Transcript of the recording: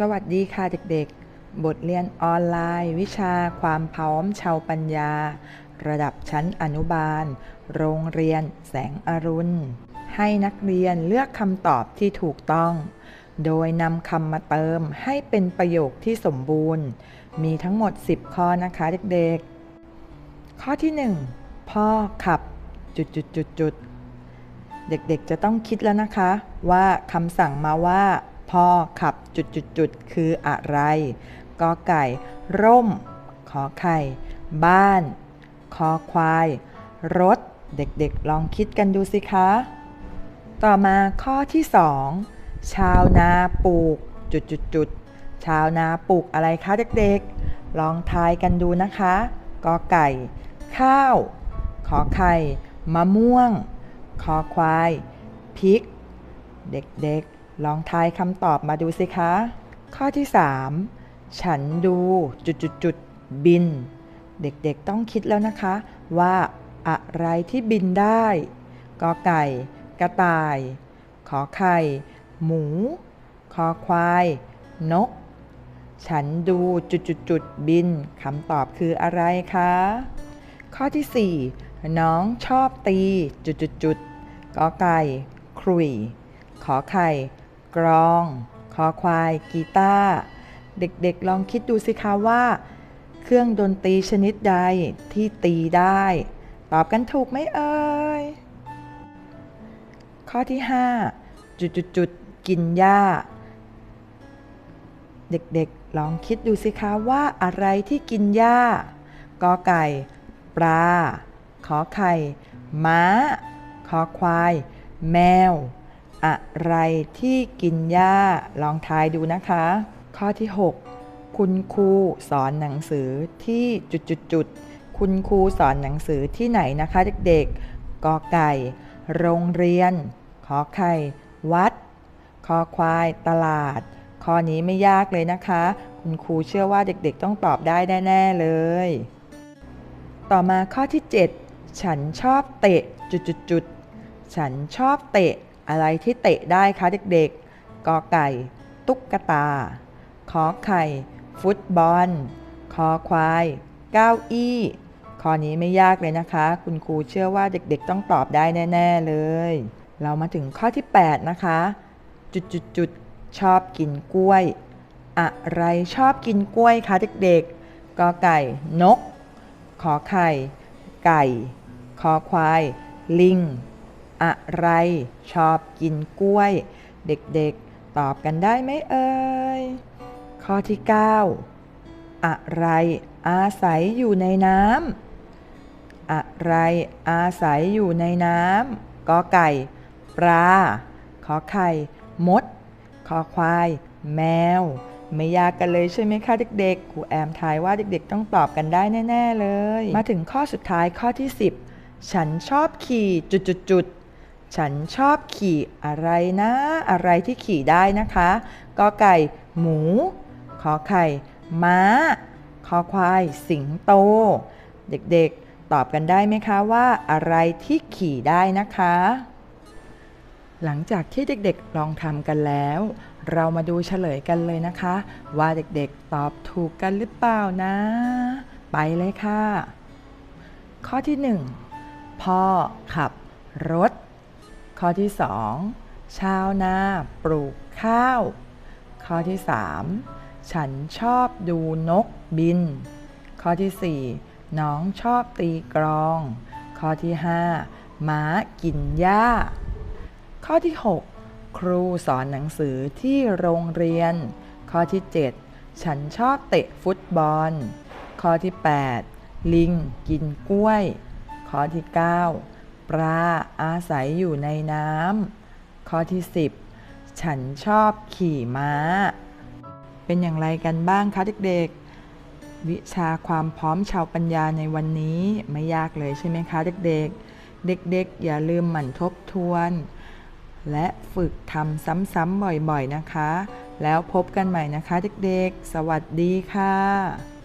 สวัสดีค่ะเด็กๆ บทเรียนออนไลน์ วิชาความพร้อมชาวปัญญา ระดับชั้นอนุบาล โรงเรียนแสงอรุณ ให้นักเรียนเลือกคำตอบที่ถูกต้อง โดยนำคำมาเติมให้เป็นประโยคที่สมบูรณ์ มีทั้งหมด 10 ข้อนะคะเด็กๆ ข้อที่ 1 พ่อขับจุดจุดจุดจุดเด็กๆจะต้องคิดแล้วนะคะ ว่าคำสั่งมาว่า พ่อขับจุดจุดจุดคืออะไรกอไก่ ร่ม ขอไข่ บ้าน คอควาย รถ เด็กๆ ลองคิดกันดูสิคะ ต่อมาข้อที่2ชาวนาปลูกจุดจุดจุดชาวนาปลูกอะไรคะเด็กๆ ลองทายกันดูนะคะกอไก่ ข้าว ขอไข่ มะม่วง คอควาย พริก เด็กๆ ลองทายคำตอบมาดูสิคะ ข้อที่ 3 ฉันดูจุดจุดจุดบิน เด็กๆต้องคิดแล้วนะคะ ว่าอะไรที่บินได้กอไก่ กระต่าย ขอไข่ หมู คอควาย นก ฉันดูจุดจุดจุดบินคำตอบคืออะไรคะ ข้อที่ 4 น้องชอบตีจุดจุดจุดกอไก่ ครุยขอไข่ กรอง คอควาย กีตาร์เด็กๆลองคิดดูสิคะว่า เครื่องดนตรีชนิดใดที่ตีได้ ตอบกันถูกไหมเอ่ย ข้อที่ 5 จุดจุดจุดกินหญ้า เด็กๆลองคิดดูสิคะว่าอะไรที่กินหญ้ากอไก่ ปลา ขอไข่ ม้าคอควาย แมว อะไรที่กินหญ้าลองทายดูนะคะ ข้อที่ 6 คุณครูสอนหนังสือที่จุดจุดจุดคุณครูสอนหนังสือที่ไหนนะคะเด็กๆกอไก่ โรงเรียน ขอไข่ วัด คอควาย ตลาด ข้อนี้ไม่ยากเลยนะคะ คุณครูเชื่อว่าเด็กๆ ต้องตอบได้แน่ๆเลย ต่อมาข้อที่ 7 ฉันชอบเตะจุดจุดจุดฉันชอบเตะ อะไรที่เตะได้คะเด็กๆ กอไก่ ตุ๊กตา ขอไข่ ฟุตบอล คอควาย เก้าอี้ ข้อนี้ไม่ยากเลยนะคะ คุณครูเชื่อว่าเด็กๆ ต้องตอบได้แน่ ๆเลย เรามาถึงข้อที่ 8 นะคะ จุดจุดจุดชอบกินกล้วย อะไรชอบกินกล้วยคะเด็กๆ กอไก่ นก ขอไข่ ไก่ คอควาย ลิง อะไร ชอบกินกล้วย เด็กๆ ตอบกันได้ไหมเอ่ย ข้อที่ 9 อะไรอาศัยอยู่ในน้ำอะไรอาศัยอยู่ในน้ำกอไก่ ปลา ขอไข่ มดคอควาย แมว ไม่ยากกันเลยใช่ไหมคะเด็กๆครูแอมทายว่าเด็กๆ ต้องตอบกันได้แน่ ๆ เลย มาถึงข้อสุดท้ายข้อที่ 10 ฉันชอบขี่จุดๆ ฉันชอบขี่อะไรนะ อะไรที่ขี่ได้นะคะกอไก่ หมู ขอไข่ ม้า คอควาย สิงโต เด็กๆ ตอบกันได้ไหมคะว่าอะไรที่ขี่ได้นะคะ หลังจากที่เด็กๆลองทำกันแล้ว เรามาดูเฉลยกันเลยนะคะ ว่าเด็กๆตอบถูกกันหรือเปล่านะ ไปเลยค่ะ ข้อที่ 1 พ่อขับรถ ข้อที่ 2 ชาวนาปลูกข้าว ข้อที่ 3 ฉันชอบดูนกบิน ข้อที่ 4 น้องชอบตีกรอง ข้อที่5ม้ากินหญ้า ข้อที่ 6 ครูสอนหนังสือที่โรงเรียน ข้อที่ 7 ฉันชอบเตะฟุตบอล ข้อที่ 8 ลิงกินกล้วย ข้อที่ 9 ปลาอาศัยอยู่ในน้ำข้อที่ 10 ฉันชอบขี่ม้า เป็นอย่างไรกันบ้างคะเด็กๆ วิชาความพร้อมชาวปัญญาในวันนี้ไม่ยากเลยใช่ไหมคะเด็กๆ เด็กๆ อย่าลืมหมั่นทบทวน และฝึกทำซ้ำๆบ่อยๆนะคะ แล้วพบกันใหม่นะคะเด็กๆ สวัสดีค่ะ